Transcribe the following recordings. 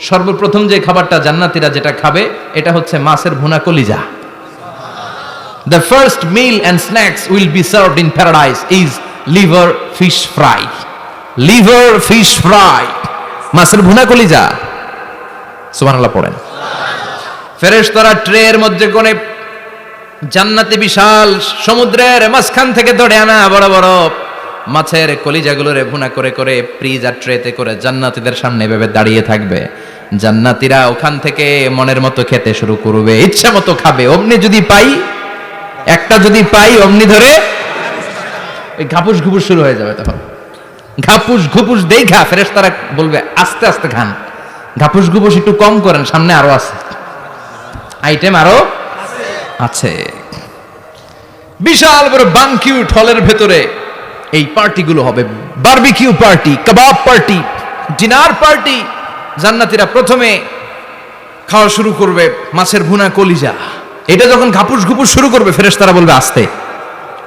সর্বপ্রথম যে খাবারটা জান্নাতিরা যেটা খাবে, এটা হচ্ছে মাছের ভুনা কলিজা The first meal and snacks will be served in paradise is liver fish fry. Liver fish fry. মাছের ভুনা কলিজা সুবহানাল্লাহ পড়েন ফেরেশতারা ট্রের মধ্যে করে জান্নাতে বিশাল সমুদ্রের মাঝখান থেকে ধরে আনা বড় বড় মাছের কলিজাগুলোরে ভুনা করে করে প্রিজ আর ট্রেতে করে জান্নাতীদের সামনে ভেবে দাঁড়িয়ে থাকবে জান্নাতীরা ওখান থেকে মনের মতো খেতে শুরু করবে। ইচ্ছা মতো খাবে। অমনি যদি পাই, একটা যদি পাই, অমনি ধরে ওই ঘাপুস ঘুপুস শুরু হয়ে যাবে তখন। ঘাপুস ঘুপুস দেই খা ফেরেস তারা বলবে, আস্তে আস্তে খান। ঘাপুস ঘুপুস একটু কম করেন, সামনে আরও আছে। আইটেম আরও আছে। বিশাল বড় বানকিউট হলের ভেতরে এই পার্টিগুলো হবে। বারবিকিউ পার্টি কাবাব পার্টি ডিনার পার্টি জান্নাতীরা প্রথমে খাওয়া শুরু করবে মাছের ভুনা কলিজা। এটা যখন ঘাপুস ঘুপুস শুরু করবে, ফেরেশতারা বলবে, আস্তে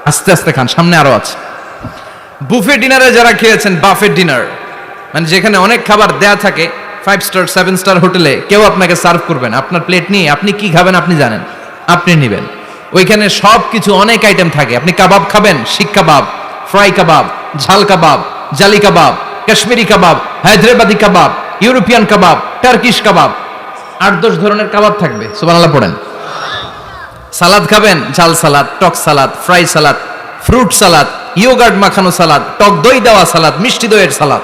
আস্তে আস্তে খান, সামনে আরও আছে। বুফে ডিনারে যারা খেয়েছেন বাফে ডিনার মানে যেখানে অনেক খাবার দেয়া থাকে ফাইভ স্টার সেভেন স্টার হোটেলে কেউ আপনাকে সার্ভ করবেন আপনার প্লেট নিয়ে আপনি কি খাবেন আপনি জানেন, আপনি নেবেন। ওইখানে সব কিছু অনেক আইটেম থাকে। আপনি কাবাব খাবেন, শিক কাবাব ফ্রাই কাবাব, ঝাল কাবাব, জালি কাবাব, কাশ্মীরি কাবাব, হায়দ্রাবাদি কাবাব ইউরোপিয়ান কাবাব, টার্কিশ কাবাব, আট দশ ধরনের কাবাব থাকবে, সুবহানাল্লাহ পড়েন। সালাদ খাবেন, ঝাল সালাদ, টক salad, fry salad, fruit salad, yoghurt মাখানো সালাদ, টক দই দেওয়া সালাদ, মিষ্টি দইয়ের সালাদ।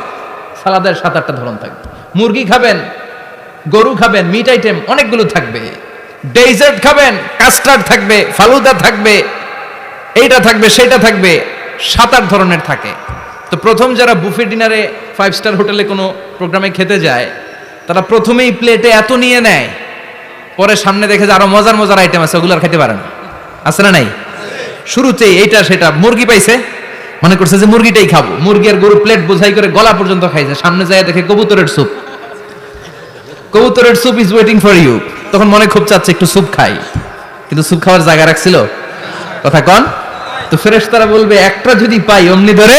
সালাদের সাত আটটা ধরন থাকবে। মুরগি খাবেন, গরু খাবেন মিট আইটেম অনেকগুলো থাকবে। ডেজার্ট খাবেন, কাস্টার্ড থাকবে, ফালুদা থাকবে, এইটা থাকবে, সেটা থাকবে, সাত আট ধরনের থাকে। তো প্রথম যারা বুফে ডিনারে ফাইভ স্টার হোটেলে কোনো প্রোগ্রামে খেতে যায়, তারা প্রথমেই প্লেটে এত নিয়ে নেয়, পরে সামনে দেখে যে আরও মজার মজার আইটেম আছে, ওগুলো আর খেতে পারে না। আছে না নাই? শুরুতেই এইটা সেটা, মুরগি পাইছে, মনে করছে যে মুরগিটাই খাব। মুরগি আর গরু প্লেট বোঝাই করে গলা পর্যন্ত খাইছে, সামনে যায় দেখে কবুতরের স্যুপ কবুতরের soup is waiting for you তখন মনে খুব চাচ্ছে একটু স্যুপ খাই। কিন্তু স্যুপ খাওয়ার জায়গা রাখছিল? কথা কন? তো ফেরেশ তারা বলবে, একটা যদি পাই, অমনি ধরে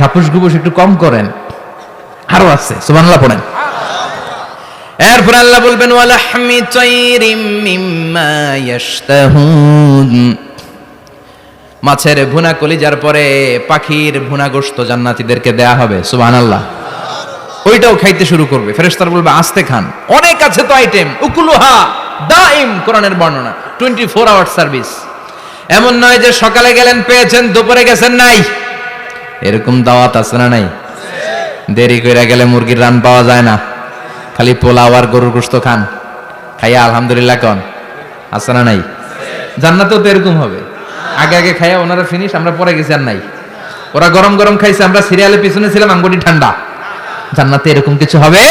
ঘাপুস ঘুপুস একটু কম করেন। আরও আছে, সুবহানাল্লাহ পড়েন। এরপর আল্লাহ বলবেন মাছের ভুনা কলিজার পরে পাখির ভুনা গোশত জান্নাতীদেরকে দেয়া হবে, সুবহানাল্লাহ। ওইটাও খাইতে শুরু করবে। ফেরেশতারা বলবে, আস্তে খান। অনেক আছে তো আইটেম উকুলুহা দাইম কোরআনের বর্ণনা 24 ফোর আওয়ার সার্ভিস এমন নয় যে সকালে গেলেন, পেয়েছেন, দুপুরে গেছেন, নাই। এরকম দাওয়াত আছে না নাই? দেরি কইরা গেলে মুরগির রান পাওয়া যায় না। খালি পোলাও আর গরুর গোস্ত খান। খাইয়া আলহামদুলিল্লাহ কন। আছে না নাই? জান্নাতেও তো এরকম হবে। আগে আগে খাইয়া ওনারা ফিনিশ আমরা পরে গেছি আর নাই। ওরা গরম গরম খাইছে, আমরা সিরিয়ালের পিছনে ছিলাম, আঙ্গুটি ঠান্ডা। জান্নাতে এরকম কিছু হবে?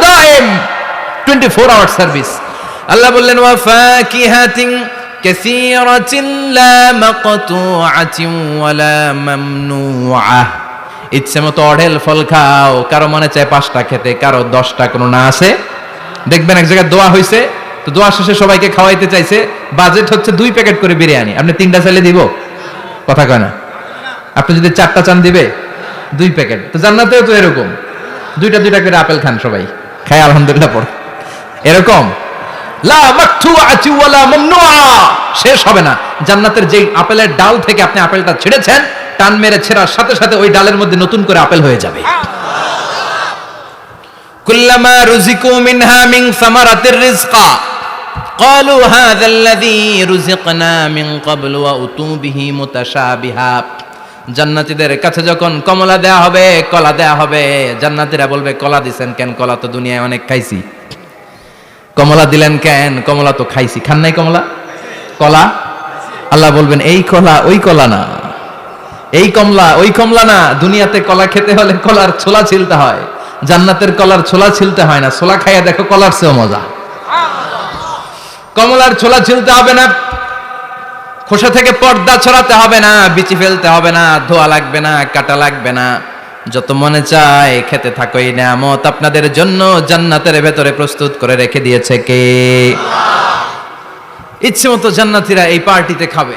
দাইম 24 আওয়ার সার্ভিস আল্লাহ বললেন, ওয়া ফাকিহাতিন কাসীরাতিন লা মাকতুআতিন ওয়ালা মামনুআহ ইচ্ছে মতো অঢেল ফল খাও, কারও মনে চায় পাঁচটা খেতে, কারও দশটা, কোনো না আছে। দেখবেন এক জায়গায় দোয়া হয়েছে তো দোয়া শেষে সবাইকে খাওয়াইতে চাইছে। বাজেট হচ্ছে দুই প্যাকেট করে বিরিয়ানি। আপনি তিনটা চাইলে দিব? কথা কয় না? আপনি যদি চারটা চান দিবে? দুই প্যাকেট। তো জান্নাতেও তো এরকম। দুইটা দুইটা করে আপেল খান সবাই। খায় আলহামদুলিল্লাহ পড়। এরকম? শেষ হবে না জান্নাতের যেই আপেলের ডাল থেকে আপনি আপেলটা ছেড়েছেন টান মেরে ছেড়ার সাথে সাথে ওই ডালের মধ্যে নতুন করে আপেল হয়ে যাবে কুল্লামা রুজিকু মিনহা মিন সামারাতির রিজকা قالوا هذا الذي رزقنا من قبل وأتوا به متشابها জান্নাতীদের কাছে যখন কমলা দেয়া হবে কলা দেয়া হবে জান্নাতীরা বলবে কলা দিছেন কেন কলা তো দুনিয়ায় অনেক খাইছি কমলা দিলেন কেন? কমলা তো খাইছি। খান নাই কমলা? কলা? আল্লাহ বলবেন, এই কলা, ওই কলা না। এই কমলা, ওই কমলা না। দুনিয়াতে কলা খেতে হলে কলার ছোলা ছিলতে হয়। জান্নাতের কলার ছোলা ছিলতে হয় না। ছোলা খাইয়া দেখো কলার চেয়েও মজা। কমলার ছোলা ছিলতে হবে না। খোসা থেকে পর্দা ছড়াতে হবে না। বিচি ফেলতে হবে না। ধোয়া লাগবে না, কাটা লাগবে না। যত মনে চায় খেতে থাকো এই নামত আপনাদের জন্য জান্নাতের ভেতরে প্রস্তুত করে রেখে দিয়েছে কে? ইচ্ছে মতো জান্নাতিরা এই পার্টিতে খাবে।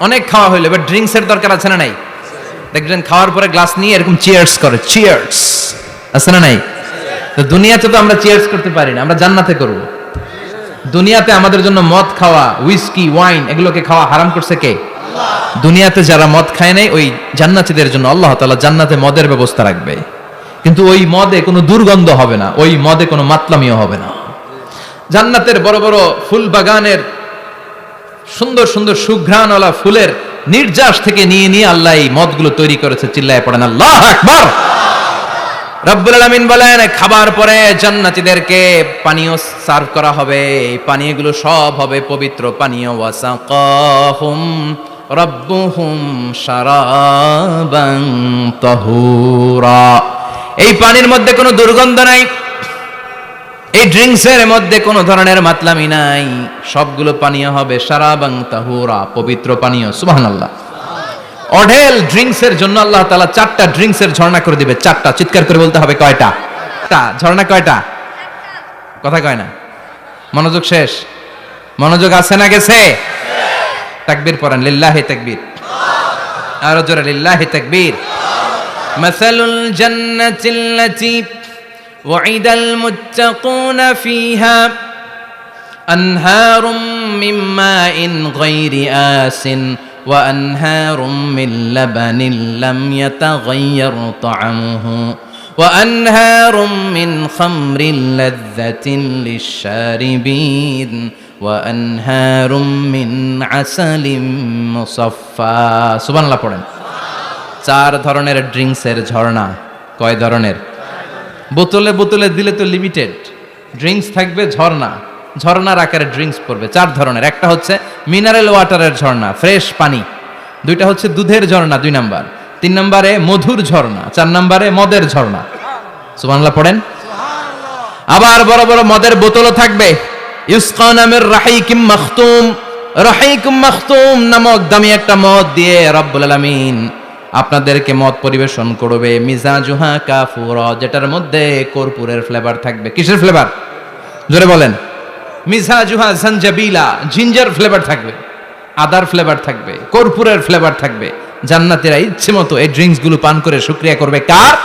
অনেক খাওয়া হইল, এবার ড্রিঙ্কস এর দরকার আছে না নাই? দেখবেন খাওয়ার পরে গ্লাস নিয়ে এরকম চিয়ার্স করে চিয়ার্স আছে না নাই? তো দুনিয়াতে তো আমরা চিয়ার্স করতে পারি না, আমরা জান্নাতে করব। দুনিয়াতে আমাদের জন্য মদ খাওয়া উইস্কি ওয়াইন এগুলোকে খাওয়া হারাম করছে কে? দুনিয়াতে যারা মদ খায় নাই, ওই জান্নাতীদের জন্য আল্লাহ তালা জান্নাতে মদের ব্যবস্থা রাখবে। কিন্তু ওই মদে কোনো দুর্গন্ধ হবে না, ওই মদে কোনো মাতলামিও হবে না। জান্নাতের বড় বড় ফুল বাগানের সুন্দর সুন্দর সুঘ্রাণওয়ালা ফুলের নির্যাস থেকে নিয়ে নিয়ে আল্লাহ এই মদগুলো তৈরি করেছে, চিল্লায় পড়েন, আল্লাহ আকবার! রব্বুল আলামিন বলেন, খাবার পরে জান্নাতীদেরকে পানীয় সার্ভ করা হবে, এই পানীয়গুলো সব হবে পবিত্র পানীয়। ওয়াসাকাহুম রব্বুহুম শারাবান তাহুরা। এই পানির মধ্যে কোনো দুর্গন্ধ নাই, এই ড্রিঙ্কসের মধ্যে কোনো ধরনের মাতলামি নাই, সবগুলো পানীয় হবে সারাবাং তাহুরা, পবিত্র পানীয়, সুবহানাল্লাহ। অঢেল ড্রিঙ্কসের জন্য আল্লাহ তাআলা চারটা ড্রিঙ্কসের ঝর্ণা করে দিবে, চারটা, চিৎকার করে বলতে হবে কয়টা? ঝর্ণা কয়টা? কথা কয় না। মনোযোগ শেষ। মনোযোগ আছে না গেছে? তাকবীর পড়েন লিল্লাহি তাকবীর আরো জোরে লিল্লাহি তাকবীর মাসালুল জান্নাতিল্লাতী وعد المتقون فيها أنهار من ماء غير آس وأنهار من لبن لم يتغير طعمه وأنهار من خمر لذة للشاربين وأنهار من عسل مصفى سبحان الله পড়েন চার ধরনের ড্রিঙ্কসের ঝর্ণা কয় ধরনের বোতলে বোতলে দিলে তো লিমিটেড ড্রিঙ্কস থাকবে ঝর্ণা ঝর্ণার আকারে ড্রিঙ্কস পড়বে চার ধরনের একটা হচ্ছে মিনারেল ওয়াটারের ঝর্ণা ফ্রেশ পানি দুইটা হচ্ছে দুধের ঝর্ণা দুই নাম্বার তিন নম্বরে মধুর ঝর্ণা চার নম্বরে মদের ঝর্ণা সুবহানাল্লাহ পড়েন আবার বড় বড় মদের বোতলও থাকবে ইউসকা নামের রাহিকিম মাখতুম, রাহিকুম মাখতুম নামক দামি একটা মদ দিয়ে রব্বুল আলামিন আপনাদেরকে মদ পরিবেশন করবে। মিজাজুহা কাফুর, যেটার মধ্যে কর্পূরের ফ্লেভার থাকবে। কিসের ফ্লেভার জোরে বলেন। মিজাজুহা জানজাবিলা, জিঞ্জার ফ্লেভার থাকবে। আদার ফ্লেভার থাকবে, কর্পূরের ফ্লেভার থাকবে। জান্নাতীরা ইচ্ছে মতো এই ড্রিঙ্কসগুলো পান করে শুক্রিয়া করবে কার?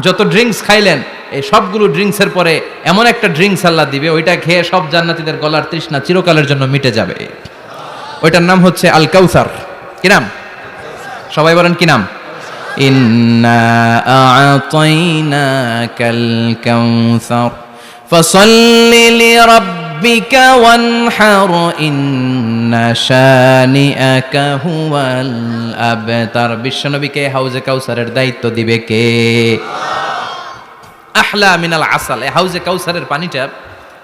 যত ড্রিঙ্কস খাইলেন এই সবগুলো ড্রিঙ্কসের পরে এমন একটা ড্রিঙ্কস আল্লাহ দিবে, ওইটা খেয়ে সব জান্নাতীদের গলার তৃষ্ণা চিরকালের জন্য মিটে যাবে। ওইটার নাম হচ্ছে আল কাউসার। কি নাম? সবাই বলেন কি নাম? বিশ্বনবীকে হাউজে কাউসারের দায়িত্ব দিবে কে? আহলা মিনাল আসাল, এই হাউজে কাউসারের পানিটা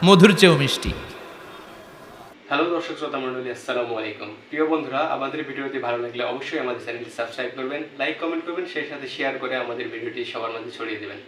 মধুর চেয়েও মিষ্টি। হ্যালো দর্শক শ্রোতা মন্ডলী আসসালামু আলাইকুম। প্রিয় বন্ধুরা, আমাদের ভিডিওটি ভালো লাগলে অবশ্যই আমাদের চ্যানেলটি সাবস্ক্রাইব করবেন, লাইক, কমেন্ট করবেন, সেই সাথে শেয়ার করে আমাদের ভিডিওটি সবার মাঝে ছড়িয়ে দেবেন।